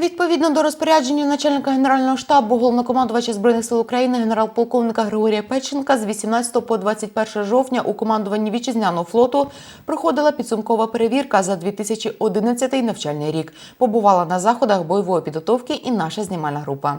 Відповідно до розпорядження начальника генерального штабу головнокомандувача збройних сил України генерал-полковника Григорія Печенка з 18 по 21 жовтня у командуванні вітчизняного флоту проходила підсумкова перевірка за 2011 навчальний рік. Побувала на заходах бойової підготовки і наша знімальна група.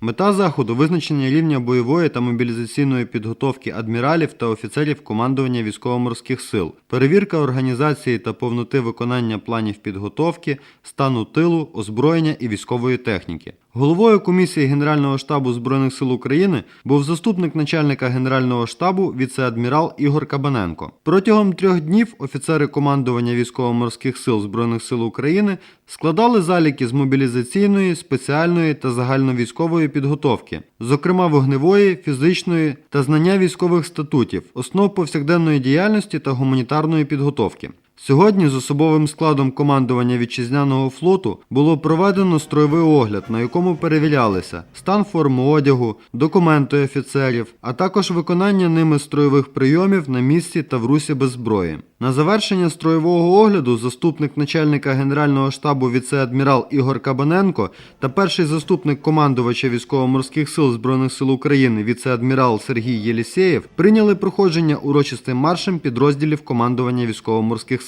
Мета заходу визначення рівня бойової та мобілізаційної підготовки адміралів та офіцерів командування військово-морських сил, перевірка організації та повноти виконання планів підготовки, стану тилу, озброєння і військової техніки. Головою комісії Генерального штабу Збройних сил України був заступник начальника Генерального штабу віце-адмірал Ігор Кабаненко. Протягом трьох днів офіцери командування військово-морських сил Збройних сил України складали заліки з мобілізаційної, спеціальної та загальновійськової підготовки, зокрема вогневої, фізичної та знання військових статутів, основ повсякденної діяльності та гуманітарної підготовки. Сьогодні з особовим складом командування вітчизняного флоту було проведено строєвий огляд, на якому перевірялися стан форми одягу, документи офіцерів, а також виконання ними строєвих прийомів на місці та в русі без зброї. На завершення строєвого огляду заступник начальника Генерального штабу віце-адмірал Ігор Кабаненко та перший заступник командувача військово-морських сил Збройних сил України віце-адмірал Сергій Єлісєєв прийняли проходження урочистим маршем підрозділів командування військово-морських сил.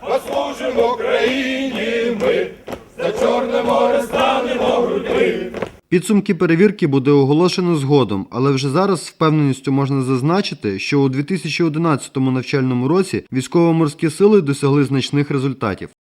Послужимо Україні ми, за Чорне море станемо грудьми. Підсумки перевірки буде оголошено згодом, але вже зараз з впевненістю можна зазначити, що у 2011 навчальному році військово-морські сили досягли значних результатів.